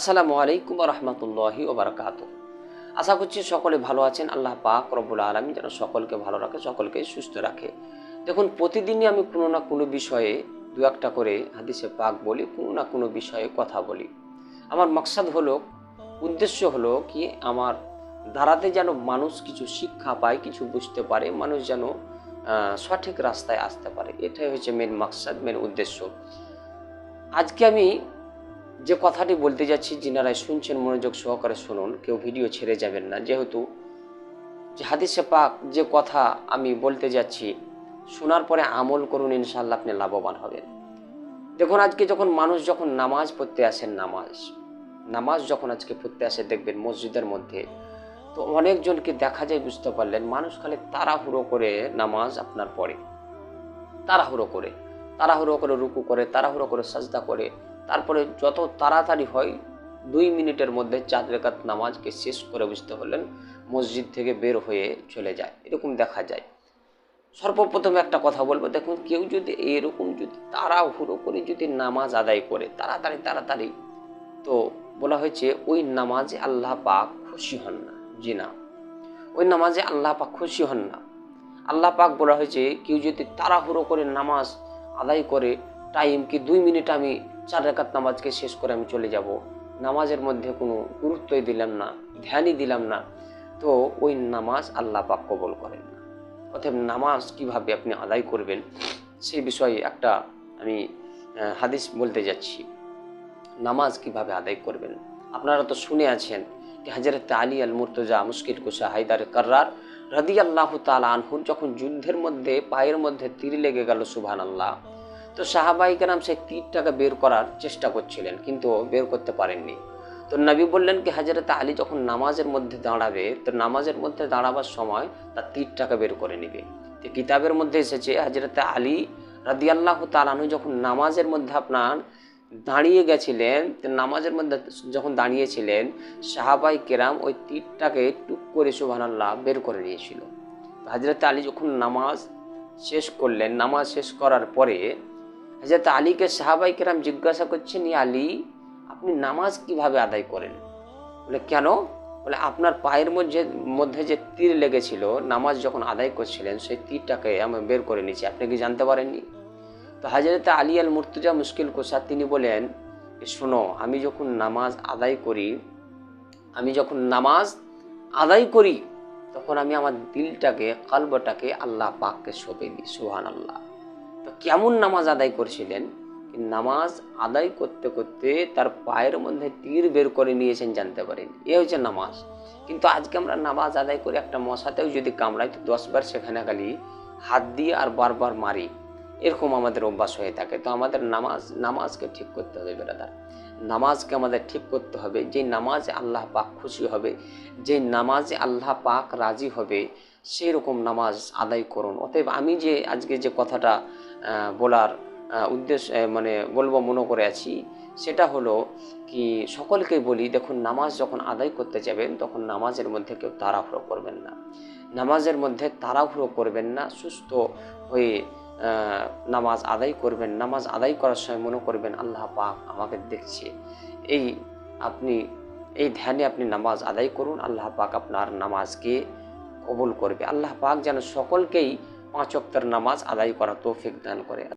আসসালামু আলাইকুম রহমতুল্লাহি ওবরাকাত। আশা করছি সকলে ভালো আছেন। আল্লাহ পাক রব্বুল আলমী যেন সকলকে ভালো রাখে, সকলকে সুস্থ রাখে। দেখুন, প্রতিদিনই আমি কোনো না কোনো বিষয়ে দু একটা করে হাদিসে পাক বলি, কোনো না কোনো বিষয়ে কথা বলি। আমার মকসাদ হলো, উদ্দেশ্য হলো কি, আমার ধারাতে যেন মানুষ কিছু শিক্ষা পায়, কিছু বুঝতে পারে, মানুষ যেন সঠিক রাস্তায় আসতে পারে। এটাই হচ্ছে মেন মাকসাদ মেন উদ্দেশ্য। আজকে আমি যে কথাটি বলতে যাচ্ছি যিনারা শুনছেন, মনোযোগ সহকারে শুনুন, কেউ ভিডিও ছেড়ে যাবেন না। যেহেতু যে হাদিসে পাক যে কথা আমি বলতে যাচ্ছি, শোনার পরে আমল করুন ইনশাল্লাহ আপনি লাভবান হবেন। দেখুন, আজকে যখন মানুষ যখন নামাজ পড়তে আসেন নামাজ নামাজ যখন আজকে পড়তে আসে, দেখবেন মসজিদের মধ্যে তো অনেকজনকে দেখা যায়, বুঝতে পারলেন, মানুষ খালি তাড়াহুড়ো করে নামাজ আপনার পড়ে। তাড়াহুড়ো করে তাড়াহুড়ো করে রুকু করে, তাড়াহুড়ো করে সাজদা করে তারপরে যত তাড়াতাড়ি হয়, দুই মিনিটের মধ্যে চার রেখাত নামাজকে শেষ করে বুঝতে হলেন, মসজিদ থেকে বের হয়ে চলে যায়। এরকম দেখা যায়। সর্বপ্রথমে একটা কথা বলব, দেখুন, কেউ যদি এরকম যদি তাড়াহুড়ো করে যদি নামাজ আদায় করে, তাড়াতাড়ি তাড়াতাড়ি, তো বলা হয়েছে, ওই নামাজে আল্লাহ পাক খুশি হন না। জি না। ওই নামাজে আল্লাহ পাক খুশি হন না। আল্লাহ পাক বলা হয়েছে, কেউ যদি তাড়াহুড়ো করে নামাজ আদায় করে টাইম কি দুই মিনিট আমি চার রেখাত নামাজকে শেষ করে আমি চলে যাব। নামাজের মধ্যে কোনো গুরুত্বই দিলাম না, ধ্যানই দিলাম না। তো ওই নামাজ আল্লাহ পাক কবল করেন না। অতএব নামাজ কীভাবে আপনি আদায় করবেন সেই বিষয়ে একটা আমি হাদিস বলতে যাচ্ছি। নামাজ কীভাবে আদায় করবেন? আপনারা তো শুনে আছেন যে হাজরত আলী আল মুর্তজা মুশকিল কুসা হায়দার কর্রার রদি আল্লাহ তাল আনহুর যখন যুদ্ধের মধ্যে, পায়ের মধ্যে তীর লেগে গেল সুবহান আল্লাহ তো সাহাবাই কেরাম সেই তীরটাকে বের করার চেষ্টা করছিলেন, কিন্তু বের করতে পারেননি। তো নবী বললেন কি হাজরত আলী যখন নামাজের মধ্যে দাঁড়াবে, তো নামাজের মধ্যে দাঁড়াবার সময় তার তীরটাকে বের করে নেবে। তো কিতাবের মধ্যে এসেছে হাজরত আলী রাদি আল্লাহ তালানু যখন নামাজের মধ্যে আপনার দাঁড়িয়ে গেছিলেন, তো নামাজের মধ্যে যখন দাঁড়িয়েছিলেন, সাহাবাই কেরাম ওই তীরটাকে টুক করে সুবহানাল্লাহ বের করে নিয়েছিল। হাজরত আলী যখন নামাজ শেষ করলেন, নামাজ শেষ করার পরে হাজরত আলীকে সাহাবাই কেরাম জিজ্ঞাসা করছেন, "ইয়া আলী, আপনি নামাজ কীভাবে আদায় করেন? বলে, কেন? বলে, আপনার পায়ের মধ্যে মধ্যে যে তীর লেগেছিল, নামাজ যখন আদায় করছিলেন, সেই তীরটাকে আমি বের করে নিয়েছি। আপনি কি জানতে পারেননি? তো হাজরত আলী আল মুর্তুজা মুশকিল কোষা তিনি বলেন, "এ শোনো, আমি যখন নামাজ আদায় করি, আমি যখন নামাজ আদায় করি, তখন আমি আমার দিলটাকে, কালবটাকে আল্লাহ পাককে সঁপে দিই সুহান আল্লাহ তো কেমন নামাজ আদায় করছিলেন? নামাজ আদায় করতে করতে তার পায়ের মধ্যে তীর বের করে নিয়েছেন জানতে পারেন। এ হচ্ছে নামাজ। কিন্তু আজকে আমরা নামাজ আদায় করে একটা মশাতেও যদি কামড়াই, তো দশবার সেখানে খালি হাত দিয়ে আর বারবার মারি। এরকম আমাদের অভ্যাস হয়ে থাকে। তো আমাদের নামাজ, নামাজকে ঠিক করতে হবে বেরাদার। নামাজকে আমাদের ঠিক করতে হবে। যে নামাজে আল্লাহ পাক খুশি হবে যে নামাজে আল্লাহ পাক রাজি হবে সেই রকম নামাজ আদায় করুন। অতএব আমি যে আজকে যে কথাটা বলার উদ্দেশ্য মানে বলব, মনে করে আছি, সেটা হলো কি, সকলকে বলি, দেখুন, নামাজ যখন আদায় করতে যাবেন, তখন নামাজের মধ্যে কেউ তাড়াহুড়ো করবেন না। নামাজের মধ্যে তাড়াহুড়ো করবেন না, সুস্থ হয়ে নামাজ আদায় করবেন। নামাজ আদায় করার সময় মনে করবেন, আল্লাহ পাক আমাকে দেখছে। এই আপনি, এই ধ্যানে আপনি নামাজ আদায় করুন, আল্লাহ পাক আপনার নামাজকে কবুল করবে। আল্লাহ পাক যেন সকলকেই পাঁচ অক্তর নামাজ আদায় করা তৌফিক দান করে।